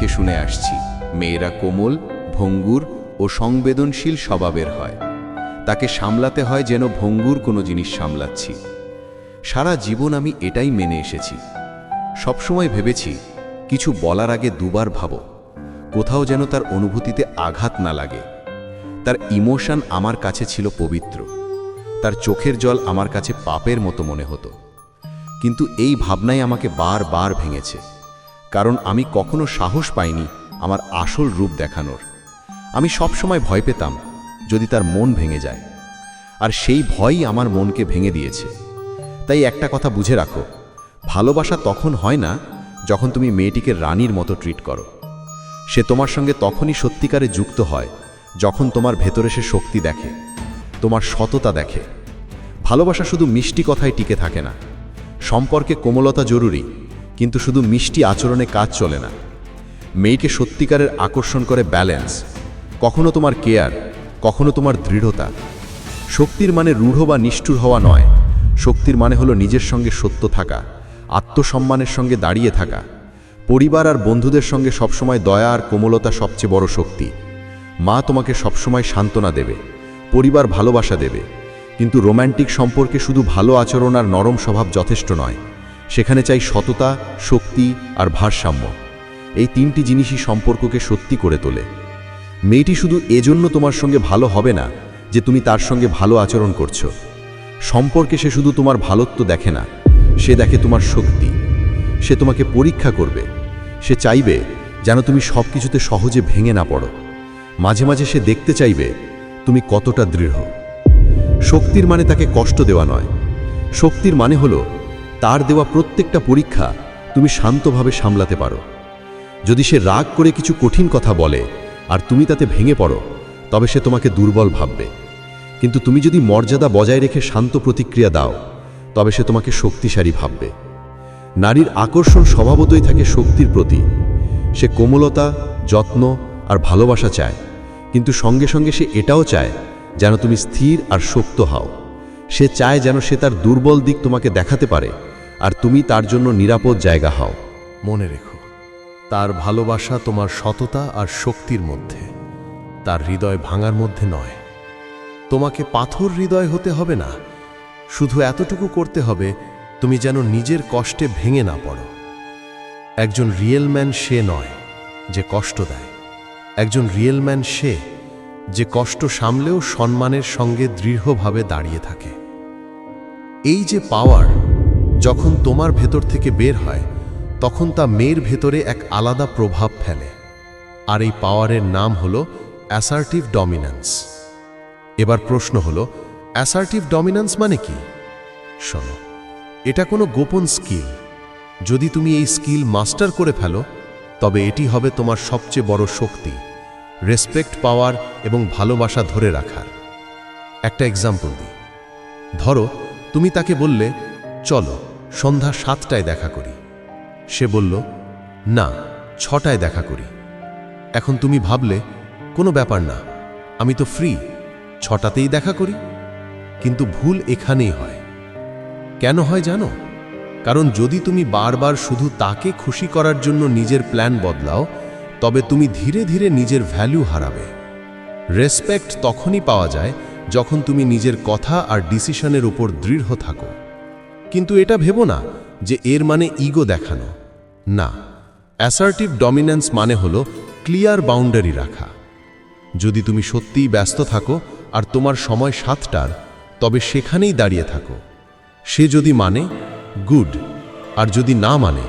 দেখে শুনে আসছি। মেয়েরা কোমল, ভঙ্গুর ও সংবেদনশীল স্বভাবের হয়। তাকে সামলাতে হয় যেন ভঙ্গুর কোনো জিনিস সামলাচ্ছি। সারা জীবন আমি এটাই মেনে এসেছি। সবসময় ভেবেছি, কিছু বলার আগে দুবার ভাবো, কোথাও যেন তার অনুভূতিতে আঘাত না লাগে। তার ইমোশন আমার কাছে ছিল পবিত্র। তার চোখের জল আমার কাছে পাপের মতো মনে হতো। কিন্তু এই ভাবনাই আমাকে বার বার ভেঙেছে। কারণ আমি কখনো সাহস পাইনি আমার আসল রূপ দেখানোর। আমি সবসময় ভয় পেতাম যদি তার মন ভেঙে যায়। আর সেই ভয়ই আমার মনকে ভেঙে দিয়েছে। তাই একটা কথা বুঝে রাখো, ভালোবাসা তখন হয় না যখন তুমি মেয়েটিকে রানীর মতো ট্রিট করো। সে তোমার সঙ্গে তখনই সত্যিকারে যুক্ত হয় যখন তোমার ভেতরে সে শক্তি দেখে, তোমার সততা দেখে। ভালোবাসা শুধু মিষ্টি কথায় টিকে থাকে না। সম্পর্কে কোমলতা জরুরি। কিন্তু শুধু মিষ্টি আচরণে কাজ চলে না। মেয়েকে সত্যিকারের আকর্ষণ করে ব্যালেন্স। কখনো তোমার কেয়ার, কখনো তোমার দৃঢ়তা। শক্তির মানে রূঢ় বা নিষ্ঠুর হওয়া নয়। শক্তির মানে হলো নিজের সঙ্গে সত্য থাকা, আত্মসম্মানের সঙ্গে দাঁড়িয়ে থাকা। পরিবার আর বন্ধুদের সঙ্গে সবসময় দয়া আর কোমলতা সবচেয়ে বড় শক্তি। মা তোমাকে সবসময় সান্ত্বনা দেবে, পরিবার ভালোবাসা দেবে। কিন্তু রোম্যান্টিক সম্পর্কে শুধু ভালো আচরণ আর নরম স্বভাব যথেষ্ট নয়। সেখানে চাই সততা, শক্তি আর ভারসাম্য। এই তিনটি জিনিসই সম্পর্ককে সত্যি করে তোলে। মেয়েটি শুধু এজন্য তোমার সঙ্গে ভালো হবে না, যে তুমি তার সঙ্গে ভালো আচরণ করছ। সম্পর্কে সে শুধু তোমার ভালোত্ব দেখে না, সে দেখে তোমার শক্তি। সে তোমাকে পরীক্ষা করবে। সে চাইবে যেন তুমি সব কিছুতে সহজে ভেঙে না পড়ো। মাঝে মাঝে সে দেখতে চাইবে তুমি কতটা দৃঢ়। শক্তির মানে তাকে কষ্ট দেওয়া নয়। শক্তির মানে হলো তার দেওয়া প্রত্যেকটা পরীক্ষা তুমি শান্তভাবে সামলাতে পারো। যদি সে রাগ করে কিছু কঠিন কথা বলে আর তুমি তাতে ভেঙে পড়ো, তবে সে তোমাকে দুর্বল ভাববে। কিন্তু তুমি যদি মর্যাদা বজায় রেখে শান্ত প্রতিক্রিয়া দাও, তবে সে তোমাকে শক্তিশালী ভাববে। নারীর আকর্ষণ স্বভাবতই থাকে শক্তির প্রতি। সে কোমলতা, যত্ন আর ভালোবাসা চায়, কিন্তু সঙ্গে সঙ্গে সে এটাও চায় যেন তুমি স্থির আর শক্ত হও। সে চায় যেন সে তার দুর্বল দিক তোমাকে দেখাতে পারে। আর তুমি তার জন্য নিরাপদ জায়গা হও। মনে রেখো, তার ভালোবাসা তোমার সততা আর শক্তির মধ্যে। তার হৃদয় ভাঙার মধ্যে নয়। তোমাকে পাথর হৃদয় হতে হবে না। শুধু এতটুকু করতে হবে, তুমি যেন নিজের কষ্টে ভেঙে না পড়ো। একজন রিয়েল ম্যান সে নয় যে কষ্ট দেয়। একজন রিয়েল ম্যান সে যে কষ্ট সামলেও সম্মানের সঙ্গে দৃঢ়ভাবে দাঁড়িয়ে থাকে। এই যে পাওয়ার যখন তোমার ভেতর থেকে বের হয়, তখন তা মেয়ের ভেতরে এক আলাদা প্রভাব ফেলে। আর এই পাওয়ারের নাম হল অ্যাসার্টিভ ডমিন্যান্স। এবার প্রশ্ন হল, অ্যাসার্টিভ ডমিন্যান্স মানে কি? শোনো, এটা কোনো গোপন স্কিল। যদি তুমি এই স্কিল মাস্টার করে ফেলো, তবে এটি হবে তোমার সবচেয়ে বড় শক্তি, রেসপেক্ট পাওয়ার এবং ভালোবাসা ধরে রাখার। একটা এক্সাম্পল দিই। ধরো, তুমি তাকে বললে, চলো। সন্ধ্যা সাতটায় দেখা করি। সে বলল, না, ছটায় দেখা করি। এখন তুমি ভাবলে, কোনো ব্যাপার না, আমি তো ফ্রি, ছটাতেই দেখা করি। কিন্তু ভুল এখানেই হয়। কেন হয় জানো? কারণ যদি তুমি বারবার শুধু তাকে খুশি করার জন্য নিজের প্ল্যান বদলাও, তবে তুমি ধীরে ধীরে নিজের ভ্যালু হারাবে। রেসপেক্ট তখনই পাওয়া যায় যখন তুমি নিজের কথা আর ডিসিশনের উপর দৃঢ় থাকো। কিন্তু এটা ভেবো না যে এর মানে ইগো দেখানো। না অ্যাসার্টিভ ডমিন্যান্স মানে হলো ক্লিয়ার বাউন্ডারি রাখা। যদি তুমি সত্যিই ব্যস্ত থাকো আর তোমার সময় সাতটার, তবে সেখানেই দাঁড়িয়ে থাকো। সে যদি মানে গুড আর যদি না মানে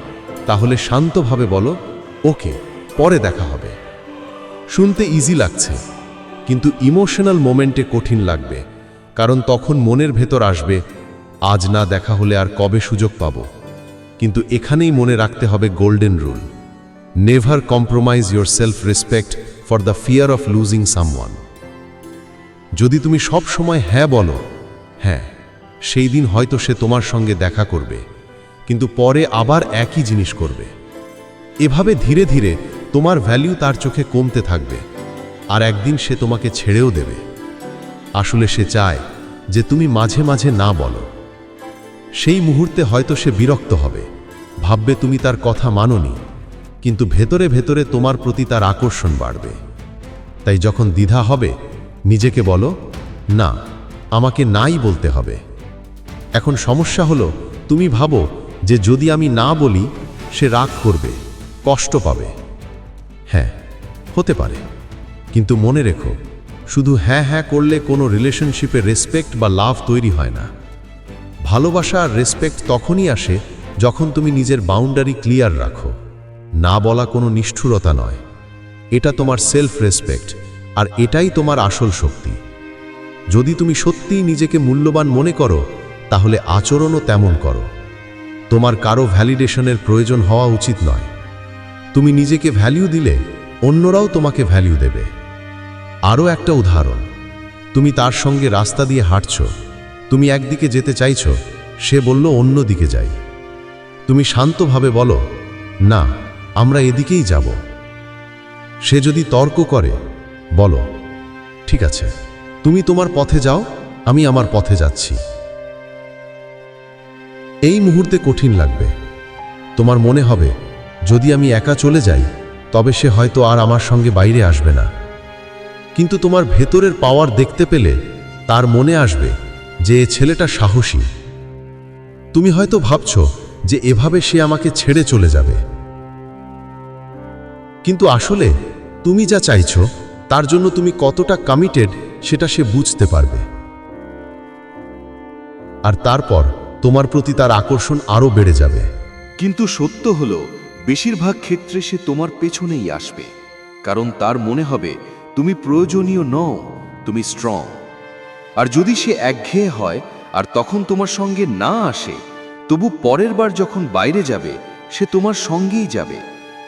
তাহলে শান্তভাবে বলো, ওকে, পরে দেখা হবে। শুনতে ইজি লাগছে, কিন্তু ইমোশনাল মোমেন্টে কঠিন লাগবে, কারণ তখন মনের ভেতর আসবে আজ না দেখা হলে আর কবে সুযোগ পাব? কিন্তু এখানেই মনে রাখতে হবে golden rule. Never compromise your self respect for the fear of losing someone যদি তুমি সব সময় হ্যাঁ বলো হ্যাঁ সেই দিন হয়তো সে তোমার সঙ্গে দেখা করবে, কিন্তু পরে আবার একই জিনিস করবে। এভাবে ধীরে ধীরে তোমার ভ্যালিউ তার চোখে কমতে থাকবে, আর একদিন সে তোমাকে ছেড়েও দেবে। আসলে সে চায় যে তুমি মাঝে মাঝে না বলো। সেই মুহূর্তে হয়তো সে বিরক্ত হবে। ভাববে তুমি তার কথা মাননি, কিন্তু ভেতরে ভেতরে তোমার প্রতি তার আকর্ষণ বাড়বে। তাই যখন দ্বিধা হবে, নিজেকে বলো, না, আমাকে নাই বলতে হবে। এখন সমস্যা হলো, তুমি ভাবো যে যদি আমি না বলি, সে রাগ করবে, কষ্ট পাবে। হ্যাঁ হতে পারে। কিন্তু মনে রেখো, শুধু হ্যাঁ হ্যাঁ করলে কোনো রিলেশনশিপে রেসপেক্ট বা লাভ তৈরি হয় না। ভালোবাসা আর রেসপেক্ট তখনই আসে যখন তুমি নিজের বাউন্ডারি ক্লিয়ার রাখো। না বলা কোনো নিষ্ঠুরতা নয়। এটা তোমার সেলফ রেসপেক্ট আর এটাই তোমার আসল শক্তি। যদি তুমি সত্যিই নিজেকে মূল্যবান মনে করো, তাহলে আচরণও তেমন করো। তোমার কারও ভ্যালিডেশনের প্রয়োজন হওয়া উচিত নয়। তুমি নিজেকে ভ্যালিউ দিলে, অন্যরাও তোমাকে ভ্যালিউ দেবে। আরও একটা উদাহরণ, তুমি তার সঙ্গে রাস্তা দিয়ে হাঁটছ তুমি একদিকে যেতে চাইছ, সে বলল অন্য দিকে যাই। তুমি শান্তভাবে বলো, না, আমরা এদিকেই যাব। সে যদি তর্ক করে, বলো, ঠিক আছে, তুমি তোমার পথে যাও, আমি আমার পথে যাচ্ছি। এই মুহূর্তে কঠিন লাগবে। তোমার মনে হবে, যদি আমি একা চলে যাই, তবে সে হয়তো আর আমার সঙ্গে বাইরে আসবে না। কিন্তু তোমার ভেতরের পাওয়ার দেখতে পেলে, তার মনে আসবে যে ছেলেটা সাহসী। তুমি হয়তো ভাবছ যে এভাবে সে আমাকে ছেড়ে চলে যাবে। কিন্তু আসলে তুমি যা চাইছ, তার জন্য তুমি কতটা কমিটেড সেটা সে বুঝতে পারবে। আর তারপর তোমার প্রতি তার আকর্ষণ আরও বেড়ে যাবে। কিন্তু সত্য হল, বেশিরভাগ ক্ষেত্রে সে তোমার পেছনেই আসবে। কারণ তার মনে হবে, তুমি প্রয়োজনীয় নও, তুমি স্ট্রং আর যদি সে একঘেয়ে হয় আর তখন তোমার সঙ্গে না আসে, তবু পরের বার যখন বাইরে যাবে, সে তোমার সঙ্গেই যাবে।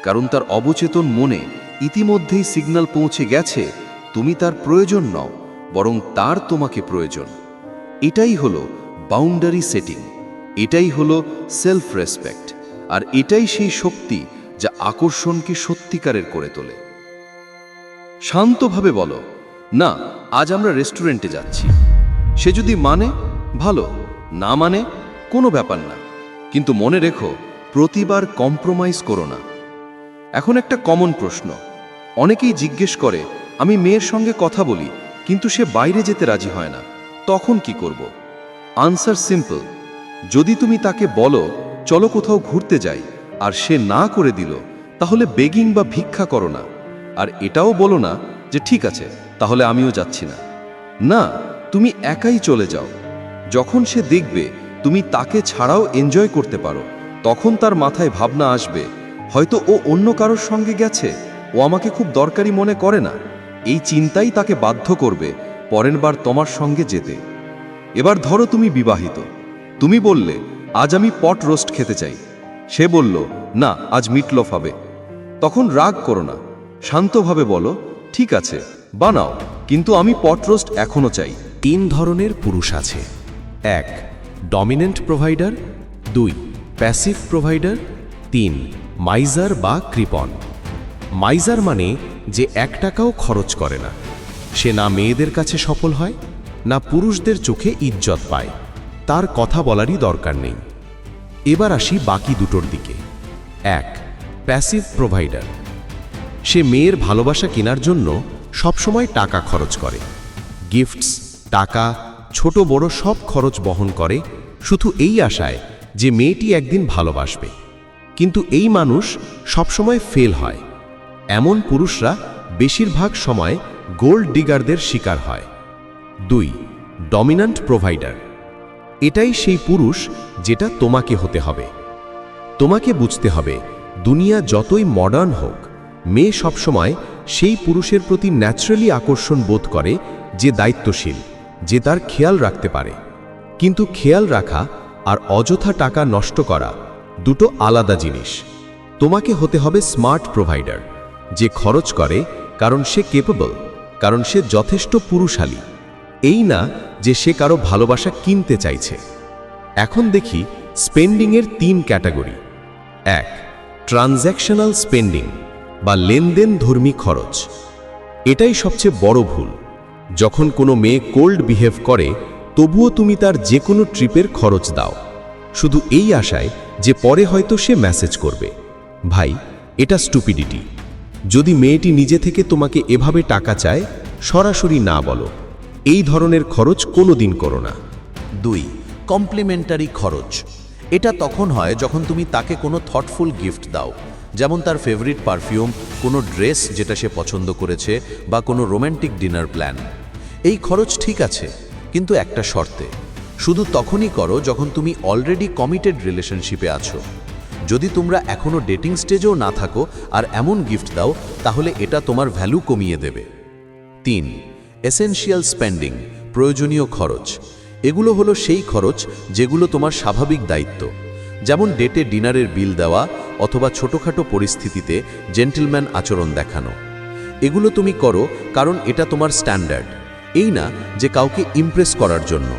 কারণ তার অবচেতন মনে ইতিমধ্যেই সিগন্যাল পৌঁছে গেছে, তুমি তার প্রয়োজন নও, বরং তার তোমাকে প্রয়োজন। এটাই হলো বাউন্ডারি সেটিং এটাই হলো সেলফ রেসপেক্ট আর এটাই সেই শক্তি যা আকর্ষণকে সত্যিকারের করে তোলে। শান্তভাবে বলো, না আজ আমরা রেস্টুরেন্টে যাচ্ছি। সে যদি মানে ভালো। না মানে কোনো ব্যাপার না। কিন্তু মনে রেখো, প্রতিবার কম্প্রোমাইজ করো না। এখন একটা কমন প্রশ্ন। অনেকেই জিজ্ঞেস করে, আমি মেয়ের সঙ্গে কথা বলি, কিন্তু সে বাইরে যেতে রাজি হয় না। তখন কি করব? Answer simple. যদি তুমি তাকে বলো, চলো কোথাও ঘুরতে যাই, আর সে না করে দিল, তাহলে বেগিং বা ভিক্ষা করো না। আর এটাও বলো না যে, ঠিক আছে। তাহলে আমিও যাচ্ছি না। না, তুমি একাই চলে যাও। যখন সে দেখবে তুমি তাকে ছাড়াও এনজয় করতে পারো, তখন তার মাথায় ভাবনা আসবে, হয়তো ও অন্য কারোর সঙ্গে গেছে, ও আমাকে খুব দরকারি মনে করে না। এই চিন্তাই তাকে বাধ্য করবে পরের বার তোমার সঙ্গে যেতে। এবার ধরো তুমি বিবাহিত। তুমি বললে, আজ আমি পট রোস্ট খেতে চাই। সে বলল, না, আজ মিটলফ হবে। তখন রাগ করো না। শান্তভাবে বলো, ঠিক আছে। বানাও, কিন্তু আমি পট রোস্ট এখনও চাই। তিন ধরনের পুরুষ আছে। এক, ডমিনেন্ট প্রোভাইডার। দুই, প্যাসিভ প্রোভাইডার। তিন, মাইজার বা কৃপন মাইজার মানে যে এক টাকাও খরচ করে না। সে না মেয়েদের কাছে সফল হয়, না পুরুষদের চোখে ইজ্জত পায়। তার কথা বলারই দরকার নেই। এবার আসি বাকি দুটোর দিকে। এক, প্যাসিভ প্রোভাইডার। সে মেয়ের ভালোবাসা কেনার জন্য সবসময় টাকা খরচ করে। গিফটস টাকা, ছোট বড় সব খরচ বহন করে শুধু এই আশায় যে মেয়েটি একদিন ভালোবাসবে। কিন্তু এই মানুষ সবসময় ফেল হয়। এমন পুরুষরা বেশিরভাগ সময় গোল্ড ডিগারদের শিকার হয়। দুই ডমিন্যান্ট প্রোভাইডার এটাই সেই পুরুষ যেটা তোমাকে হতে হবে। তোমাকে বুঝতে হবে, দুনিয়া যতই মডার্ন হোক, মেয়ে সবসময় সেই পুরুষের প্রতি ন্যাচারালি আকর্ষণ বোধ করে যে দায়িত্বশীল, যে তার খেয়াল রাখতে পারে। কিন্তু খেয়াল রাখা আর অযথা টাকা নষ্ট করা দুটো আলাদা জিনিস। তোমাকে হতে হবে স্মার্ট প্রোভাইডার যে খরচ করে কারণ সে কেপেবল কারণ সে যথেষ্ট পুরুষালী। এই না যে সে কারও ভালোবাসা কিনতে চাইছে। এখন দেখি স্পেন্ডিংয়ের তিন ক্যাটাগরি এক ট্রানজ্যাকশনাল স্পেন্ডিং বা লেনদেন ধর্মী খরচ। এটাই সবচেয়ে বড় ভুল। যখন কোনো মেয়ে কোল্ড বিহেভ করে, তবুও তুমি তার যে কোনো ট্রিপের খরচ দাও। শুধু এই আশায় যে পরে হয়তো সে মেসেজ করবে। ভাই, এটা স্টুপিডিটি যদি মেয়েটি নিজে থেকে তোমাকে এভাবে টাকা চায়, সরাসরি না বলো। এই ধরনের খরচ কোনো দিন করো না। দুই কমপ্লিমেন্টারি খরচ। এটা তখন হয় যখন তুমি তাকে কোনো থটফুল গিফট দাও। যেমন তার ফেভারিট পারফিউম কোনো ড্রেস যেটা সে পছন্দ করেছে বা কোনো রোম্যান্টিক ডিনার প্ল্যান এই খরচ ঠিক আছে, কিন্তু একটা শর্তে। শুধু তখনই করো যখন তুমি অলরেডি কমিটেড রিলেশনশিপে আছো। যদি তোমরা এখনও ডেটিং স্টেজেও না থাকো আর এমন গিফট দাও, তাহলে এটা তোমার ভ্যালু কমিয়ে দেবে। তিন এসেনশিয়াল স্পেন্ডিং প্রয়োজনীয় খরচ। এগুলো হলো সেই খরচ যেগুলো তোমার স্বাভাবিক দায়িত্ব। যেমন ডেটে ডিনারের বিল দেওয়া অথবা ছোটোখাটো পরিস্থিতিতে জেন্টলম্যান আচরণ দেখানো। এগুলো তুমি করো কারণ এটা তোমার স্ট্যান্ডার্ড। এই না যে কাউকে ইমপ্রেস করার জন্য।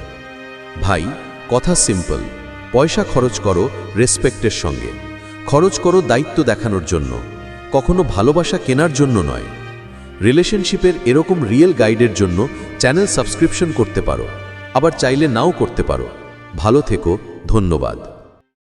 ভাই, কথা সিম্পল। পয়সা খরচ করো রেসপেক্টের সঙ্গে। খরচ করো দায়িত্ব দেখানোর জন্য। কখনো ভালোবাসা কেনার জন্য নয়। রিলেশনশিপের এরকম রিয়েল গাইডের জন্য চ্যানেল সাবস্ক্রিপশন করতে পারো। আবার চাইলে নাও করতে পারো। ভালো থেকো, ধন্যবাদ।